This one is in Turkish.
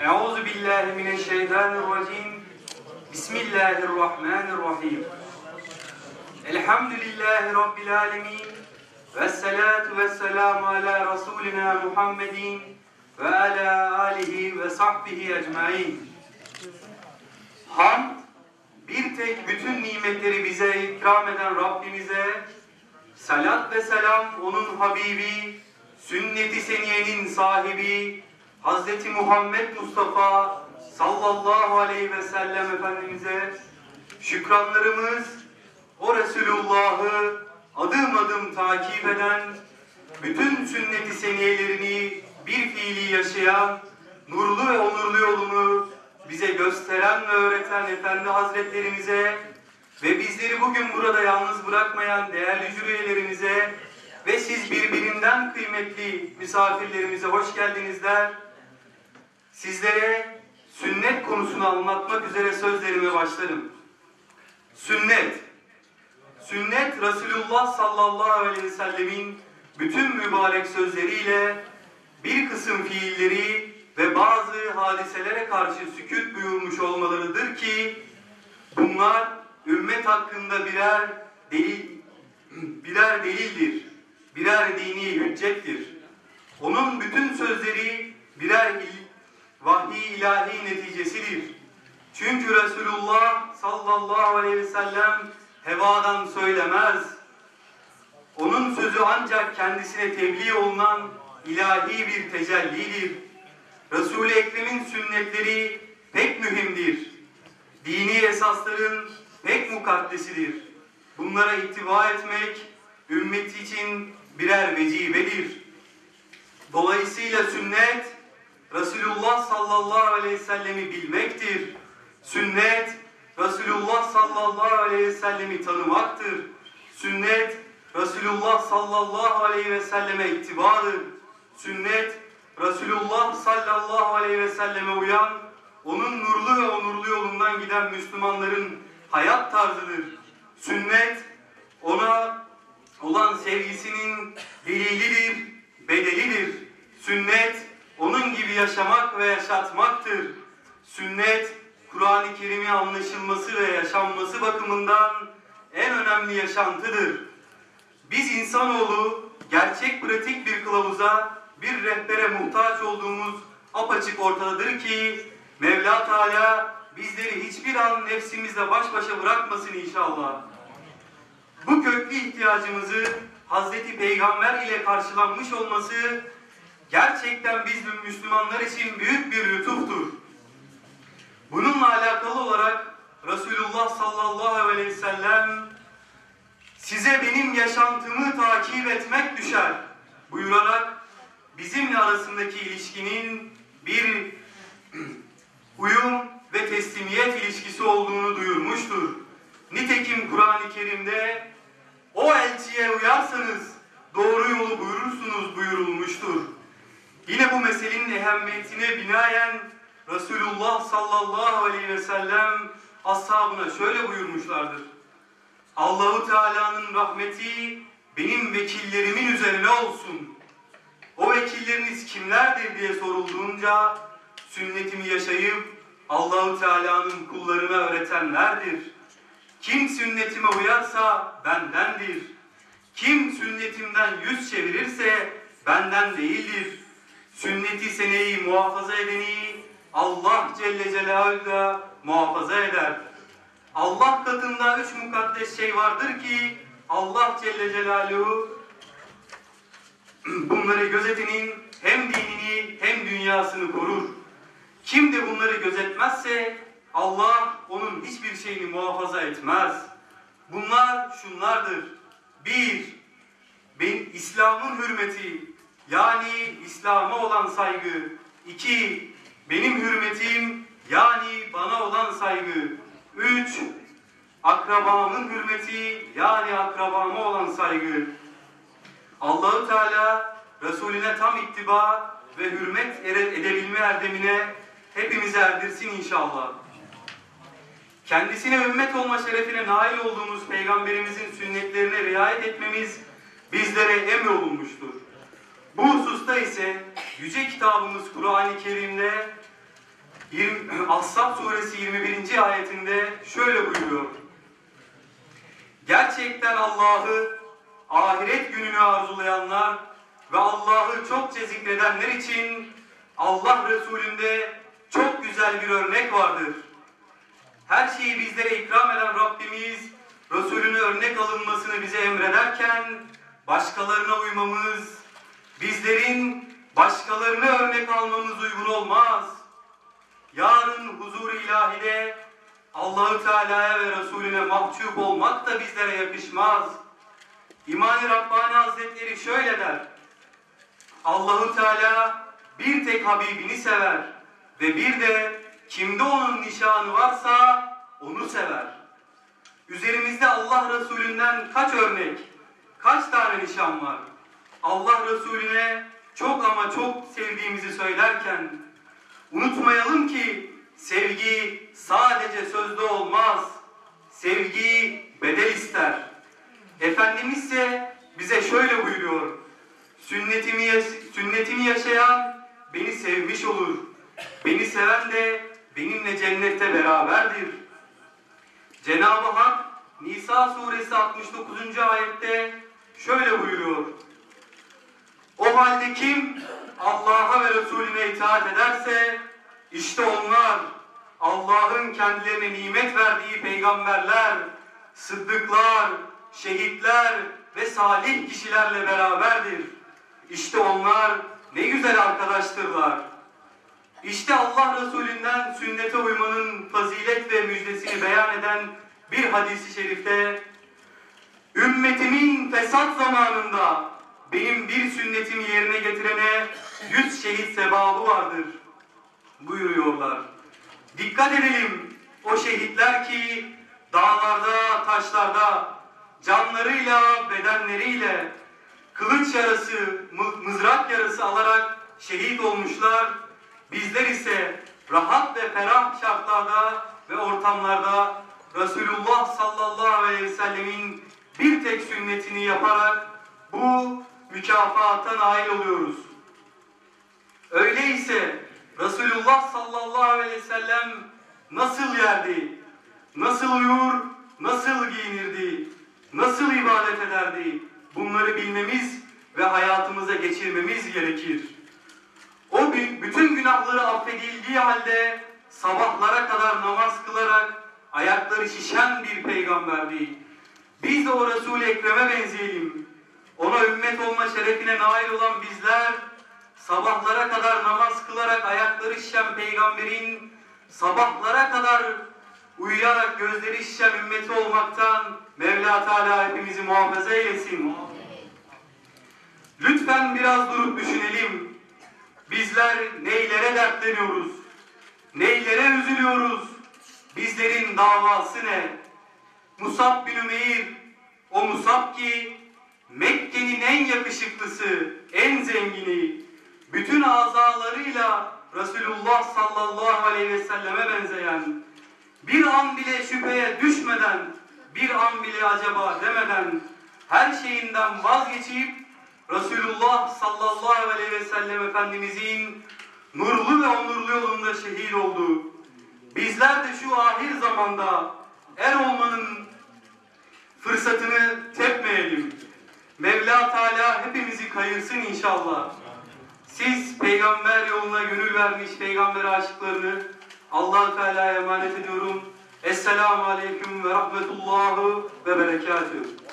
Euzu billahi mineşşeytanirracim. Bismillahirrahmanirrahim. Elhamdülillahi rabbil alamin. Vessalatu vesselamu ala rasulina Muhammedin ve ala alihi ve sahbihi ecmaîn. Hamd bir tek bütün nimetleri bize ikram eden Rabbimize salat ve selam onun Habibi, sünnet-i seniyenin sahibi Hazreti Muhammed Mustafa sallallahu aleyhi ve sellem Efendimiz'e şükranlarımız o Resulullah'ı adım adım takip eden, bütün sünnet-i seniyelerini bir fiili yaşayan, nurlu ve onurlu yolunu bize gösteren ve öğreten Efendi Hazretlerimize ve bizleri bugün burada yalnız bırakmayan değerli jüri üyelerimize ve siz birbirinden kıymetli misafirlerimize hoş geldiniz der. Sizlere sünnet konusunu anlatmak üzere sözlerime başlarım. Sünnet. Sünnet Resulullah sallallahu aleyhi ve sellemin bütün mübarek sözleriyle bir kısım fiilleri ve bazı hadiselere karşı sükut buyurmuş olmalarıdır ki bunlar ümmet hakkında birer delil birer delildir. Birer dini hüccettir. Onun bütün sözleri birer il, vahiy ilahi neticesidir. Çünkü Resulullah sallallahu aleyhi ve sellem hevadan söylemez. Onun sözü ancak kendisine tebliğ olunan ilahi bir tecellidir. Resul-i Ekrem'in sünnetleri pek mühimdir. Dini esasların pek mukaddesidir. Bunlara ittiba etmek ümmet için birer vecibedir. Dolayısıyla sünnet Resulullah sallallahu aleyhi ve sellemi bilmektir. Sünnet Resulullah sallallahu aleyhi ve sellemi tanımaktır. Sünnet Resulullah sallallahu aleyhi ve selleme ittibadır. Sünnet Resulullah sallallahu aleyhi ve selleme uyan, onun nurlu ve onurlu yolundan giden Müslümanların hayat tarzıdır. Sünnet ona olan sevgisinin delilidir, bedelidir. Sünnet onun gibi yaşamak ve yaşatmaktır. Sünnet Kur'an-ı Kerim'i anlaşılması ve yaşanması bakımından en önemli yaşantıdır. Biz insanoğlu gerçek pratik bir kılavuza, bir rehbere muhtaç olduğumuz apaçık ortadadır ki Mevla Teala bizleri hiçbir an nefsimizle baş başa bırakmasın inşallah. Bu köklü ihtiyacımızı Hazreti Peygamber ile karşılanmış olması gerçekten biz Müslümanlar için büyük bir lütuftur. Bununla alakalı olarak Resulullah sallallahu aleyhi ve sellem size benim yaşantımı takip etmek düşer buyurarak bizimle arasındaki ilişkinin bir uyum ve teslimiyet ilişkisi olduğunu duyurmuştur. Nitekim Kur'an-ı Kerim'de o elçiye uyarsanız doğru yolu buyurursunuz buyurulmuştur. Yine bu meselenin ehemmiyetine binaen Resulullah sallallahu aleyhi ve sellem ashabına şöyle buyurmuşlardır. Allahu Teala'nın rahmeti benim vekillerimin üzerine olsun. O vekilleriniz kimlerdir diye sorulduğunca sünnetimi yaşayıp Allahu Teala'nın kullarına öğretenlerdir. Kim sünnetime uyarsa bendendir. Kim sünnetimden yüz çevirirse benden değildir. Sünneti seneyi muhafaza edeni Allah Celle Celaluhu muhafaza eder. Allah katında üç mukaddes şey vardır ki Allah Celle Celaluhu bunları gözetenin hem dinini hem dünyasını korur. Kim de bunları gözetmezse Allah onun hiçbir şeyini muhafaza etmez. Bunlar şunlardır. Bir, ben İslam'ın hürmeti yani İslam'a olan saygı. İki, benim hürmetim yani bana olan saygı. Üç, akrabamın hürmeti yani akrabama olan saygı. Allahu Teala Resulüne tam ittiba ve hürmet edebilme erdemine hepimizi erdirsin inşallah. Kendisine ümmet olma şerefine nail olduğumuz Peygamberimizin sünnetlerine riayet etmemiz bizlere emrolunmuştur. Bu hususta ise Yüce Kitabımız Kur'an-ı Kerim'de 20, Ashab suresi 21. ayetinde şöyle buyuruyor. Gerçekten Allah'ı, ahiret gününü arzulayanlar ve Allah'ı çokça zikredenler için Allah Resulü'nde çok güzel bir örnek vardır. Her şeyi bizlere ikram eden Rabbimiz, Resulünü örnek alınmasını bize emrederken, başkalarına uymamız, bizlerin başkalarına örnek almamız uygun olmaz. Yarın huzur ilahide Allahü Teala'ya ve Resulüne mahcup olmak da bizlere yakışmaz. İmam-ı Rabbani Hazretleri şöyle der. Allahü Teala bir tek Habibini sever ve bir de kimde onun nişanı varsa onu sever. Üzerimizde Allah Resulünden kaç örnek, kaç tane nişan var? Allah Resulüne çok ama çok sevdiğimizi söylerken unutmayalım ki sevgi sadece sözde olmaz. Sevgi bedel ister. Efendimiz ise bize şöyle buyuruyor. Sünnetimi, sünnetimi yaşayan beni sevmiş olur. Beni seven de benimle cennette beraberdir. Cenab-ı Hak Nisa suresi 69. ayette şöyle buyuruyor. O halde kim Allah'a ve Resulüne itaat ederse işte onlar Allah'ın kendilerine nimet verdiği peygamberler, sıddıklar, şehitler ve salih kişilerle beraberdir. İşte onlar ne güzel arkadaştırlar. İşte Allah Resulünden sünnete uymanın fazilet ve müjdesini beyan eden bir hadisi şerifte ümmetimin fesat zamanında benim bir sünnetimi yerine getirene yüz şehit sevabı vardır buyuruyorlar. Dikkat edelim o şehitler ki dağlarda, taşlarda canlarıyla, bedenleriyle kılıç yarası, mızrak yarası alarak şehit olmuşlar. Bizler ise rahat ve ferah şartlarda ve ortamlarda Resulullah sallallahu aleyhi ve sellemin bir tek sünnetini yaparak bu mükafata nail oluyoruz. Öyleyse Resulullah sallallahu aleyhi ve sellem nasıl yerdi, nasıl uyur, nasıl giyinirdi, nasıl ibadet ederdi bunları bilmemiz ve hayatımıza geçirmemiz gerekir. O bütün günahları affedildiği halde sabahlara kadar namaz kılarak ayakları şişen bir peygamberdi. Biz de o Resul-i Ekrem'e benzeyelim. Ona ümmet olma şerefine nail olan bizler sabahlara kadar namaz kılarak ayakları şişen peygamberin sabahlara kadar uyuyarak gözleri şişen ümmeti olmaktan Mevla Teala hepimizi muhafaza eylesin. Lütfen biraz durup düşünelim. Bizler neylere dertleniyoruz? Neylere üzülüyoruz? Bizlerin davası ne? Musab bin Ümeyr, o Musab ki Mekke'nin en yakışıklısı, en zengini, bütün azalarıyla Resulullah sallallahu aleyhi ve selleme benzeyen, bir an bile şüpheye düşmeden, bir an bile acaba demeden, her şeyinden vazgeçip Resulullah sallallahu aleyhi ve sellem Efendimizin nurlu ve onurlu yolunda şehit oldu. Bizler de şu ahir zamanda er olmanın fırsatını tepmeyelim. Mevla Teala hepimizi kayırsın inşallah. Siz peygamber yoluna gönül vermiş peygamber aşıklarını allah Teala'ya emanet ediyorum. Esselamu Aleyküm ve Rahmetullahi ve Berekatuhu.